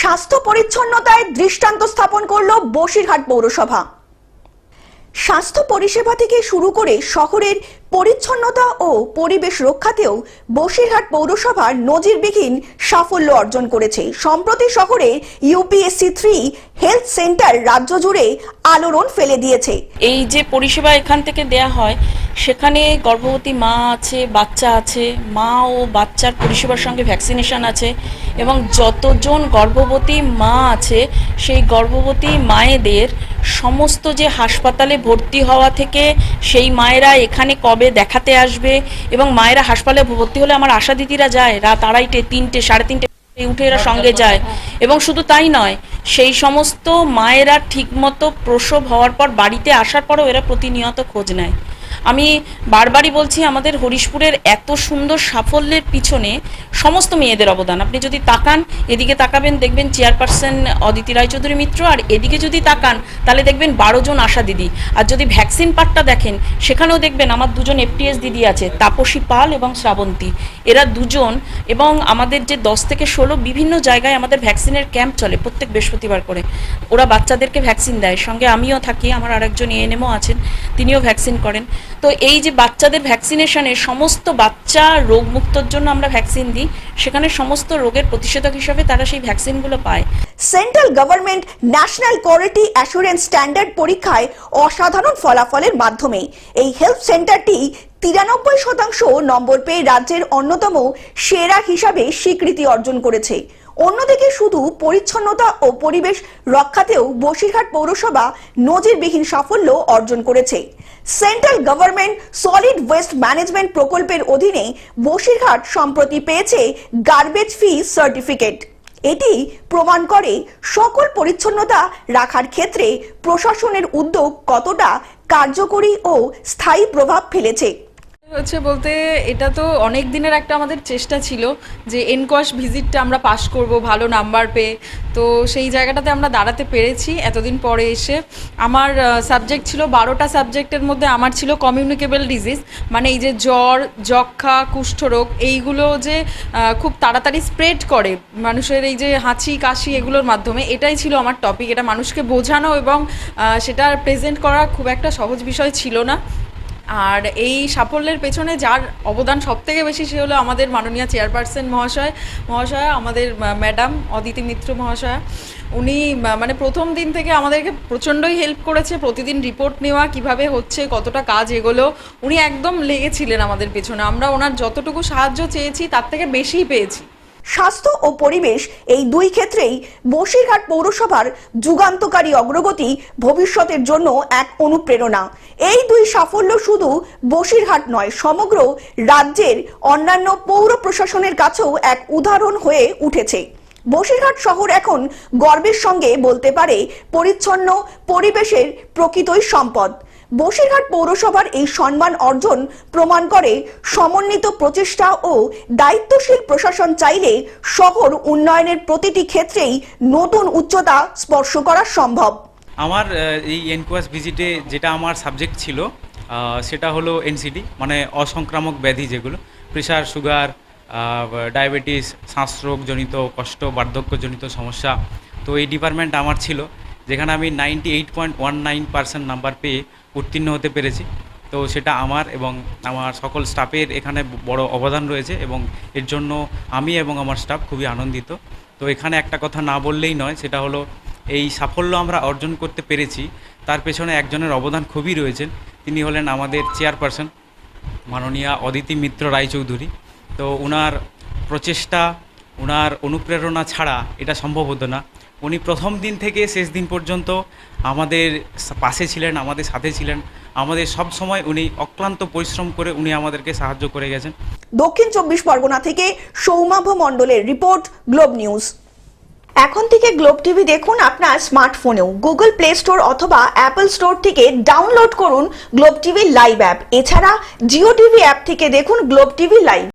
স্বাস্থ্য পরিচ্ছন্নতায় দৃষ্টান্ত স্থাপন করল বসিরহাট পৌরসভা। স্বাস্থ্য পরিষেবা থেকে শুরু করে শহরের পরিচ্ছন্নতা ও পরিবেশ রক্ষাতেও বসিরহাট পৌরসভার নজিরবিহীন সাফল্য অর্জন করেছে। সম্প্রতি শহরে ইউপিএসসি থ্রি হেলথ সেন্টার রাজ্য জুড়ে আলোড়ন ফেলে দিয়েছে। এই যে পরিষেবা এখান থেকে দেয়া হয়, সেখানে গর্ভবতী মা আছে, বাচ্চা আছে, মা ও বাচ্চার পরিষেবার সঙ্গে ভ্যাকসিনেশন আছে এবং যতজন গর্ভবতী মা আছে, সেই গর্ভবতী মায়েদের সমস্ত যে হাসপাতালে ভর্তি হওয়া থেকে সেই মায়েরা এখানে কবে দেখাতে আসবে এবং মায়েরা হাসপাতালে ভর্তি হলে আমার আশা দিদিরা যায় রাত আড়াইটে তিনটে সাড়ে তিনটে উঠে এরা সঙ্গে যায়। এবং শুধু তাই নয় সেই সমস্ত মায়েরা ঠিকমতো প্রসব হওয়ার পর বাড়িতে আসার পরও এরা প্রতিনিয়ত খোঁজ নেয়। আমি বারবারই বলছি, আমাদের হরিশপুরের এত সুন্দর সাফল্যের পিছনে সমস্ত মেয়েদের অবদান। আপনি যদি তাকান, এদিকে তাকাবেন, দেখবেন চেয়ারপারসন অদিতি রায়চৌধুরী মিত্র, আর এদিকে যদি তাকান, তাহলে দেখবেন বারো জন আশা দিদি। আর যদি ভ্যাকসিন পার্টটা দেখেন, সেখানেও দেখবেন আমার দুজন এফটিএস দিদি আছে, তাপসী পাল এবং শ্রাবন্তী। এরা দুজন এবং আমাদের যে দশ থেকে ষোলো বিভিন্ন জায়গায় আমাদের ভ্যাকসিনের ক্যাম্প চলে প্রত্যেক বৃহস্পতিবার করে। ওরা বাচ্চাদেরকে ভ্যাকসিন দেয়। সঙ্গে আমিও থাকি, আমার আরেকজন এএনএমও আছেন, তিনিও ভ্যাকসিন করেন। তো এই যে বাচ্চাদের ভ্যাকসিনেশনে সমস্ত বাচ্চা রোগমুক্তর জন্য আমরা ভ্যাকসিন দিই, সেখানে সমস্ত রোগের প্রতিষেধক হিসাবে তারা সেই ভ্যাকসিনগুলো পায়। Central government national quality assurance standard পরীক্ষায় অসাধারণ ফলাফলের মাধ্যমে এই হেলথ সেন্টারটি তিরানব্বই শতাংশ নম্বর পেয়ে রাজ্যের অন্যতম সেরা হিসাবে স্বীকৃতি অর্জন করেছে। অন্যদিকে শুধু পরিচ্ছন্নতা ও পরিবেশ রক্ষাতেও বসিরহাট পৌরসভা নজিরবিহীন সাফল্য অর্জন করেছে। Central government solid waste management প্রকল্পের অধীনে বসিরহাট সম্প্রতি পেয়েছে গার্বেজ ফি সার্টিফিকেট। এটি প্রমাণ করে সকল পরিচ্ছন্নতা রাখার ক্ষেত্রে প্রশাসনের উদ্যোগ কতটা কার্যকরী ও স্থায়ী প্রভাব ফেলেছে। হচ্ছে বলতে এটা তো অনেক দিনের একটা আমাদের চেষ্টা ছিল যে এনকোয়াশ ভিজিটটা আমরা পাশ করব, ভালো নাম্বার পেয়ে। তো সেই জায়গাটাতে আমরা দাঁড়াতে পেরেছি এতদিন পরে এসে। আমার সাবজেক্ট ছিল বারোটা সাবজেক্টের মধ্যে আমার ছিল কমিউনিকেবল ডিজিজ মানে এই যে জ্বর যক্ষা কুষ্ঠরোগ, এইগুলো যে খুব তাড়াতাড়ি স্প্রেড করে মানুষের এই যে হাঁচি, কাশি এগুলোর মাধ্যমে, এটাই ছিল আমার টপিক এটা মানুষকে বোঝানো এবং সেটা প্রেজেন্ট করা খুব একটা সহজ বিষয় ছিল না। আর এই সাফল্যের পেছনে যার অবদান সব থেকে বেশি সে হলো আমাদের মাননীয় চেয়ারপারসন মহাশয়, মহাশয়া, আমাদের ম্যাডাম অদিতি মিত্র মহাশয়া। উনি মানে প্রথম দিন থেকে আমাদেরকে প্রচণ্ডই হেল্প করেছে, প্রতিদিন রিপোর্ট নেওয়া, কীভাবে হচ্ছে, কতটা কাজ এগোলো। উনি একদম লেগেছিলেন আমাদের পেছনে। আমরা ওনার যতটুকু সাহায্য চেয়েছি, তার থেকে বেশিই পেয়েছি। স্বাস্থ্য ও পরিবেশ এই দুই ক্ষেত্রেই বসিরহাট পৌরসভার যুগান্তকারী অগ্রগতি ভবিষ্যতের জন্য এক অনুপ্রেরণা। এই দুই সাফল্য শুধু বসিরহাট নয়, সমগ্র রাজ্যের অন্যান্য পৌর প্রশাসনের কাছেও এক উদাহরণ হয়ে উঠেছে। বসিরহাট শহর এখন গর্বের সঙ্গে বলতে পারে পরিচ্ছন্ন পরিবেশের প্রকৃতই সম্পদ। বসিরহাট পৌরসভার এই সম্মান অর্জন প্রমাণ করে সমন্বিত প্রচেষ্টা ও দায়িত্বশীল প্রশাসন চাইলে শহর উন্নয়নের প্রতিটি ক্ষেত্রেই নতুন উচ্চতা স্পর্শ করা সম্ভব। আমার এই এনকোয়াস ভিজিটে যেটা আমার সাবজেক্ট ছিল সেটা হলো এনসিডি মানে অসংক্রামক ব্যাধি যেগুলো, প্রেশার, সুগার ডায়াবেটিস, শ্বাসরোগজনিত কষ্ট, বার্ধক্যজনিত সমস্যা। তো এই ডিপার্টমেন্ট আমার ছিল। যেখানে আমি ninety eight point one nine percent number পেয়ে উত্তীর্ণ হতে পেরেছি। তো সেটা আমার এবং আমার সকল স্টাফের এখানে বড় অবদান রয়েছে এবং এর জন্য আমি এবং আমার স্টাফ খুবই আনন্দিত। তো এখানে একটা কথা না বললেই নয়, সেটা হলো এই সাফল্য আমরা অর্জন করতে পেরেছি, তার পেছনে একজনের অবদান খুবই রয়েছেন তিনি হলেন আমাদের চেয়ারপারসন মাননীয়া অদিতি মিত্র রায়চৌধুরী। তো ওনার প্রচেষ্টা ওনার অনুপ্রেরণা ছাড়া এটা সম্ভব হতো না। উনি প্রথম দিন থেকে শেষ দিন পর্যন্ত আমাদের পাশে ছিলেন, আমাদের সাথে ছিলেন। আমাদের সব সময় উনি অক্লান্ত পরিশ্রম করে উনি আমাদেরকে সাহায্য করে গেছেন। দক্ষিণ চব্বিশ পরগনা থেকে সৌমাভ মণ্ডলের রিপোর্ট, গ্লোব নিউজ। এখন থেকে গ্লোব টিভি দেখুন আপনার স্মার্টফোনেও। গুগল প্লে স্টোর অথবা অ্যাপল স্টোর থেকে ডাউনলোড করুন গ্লোব টিভি লাইভ অ্যাপ। এছাড়া জিও টিভি অ্যাপ থেকে দেখুন গ্লোব টিভি লাইভ।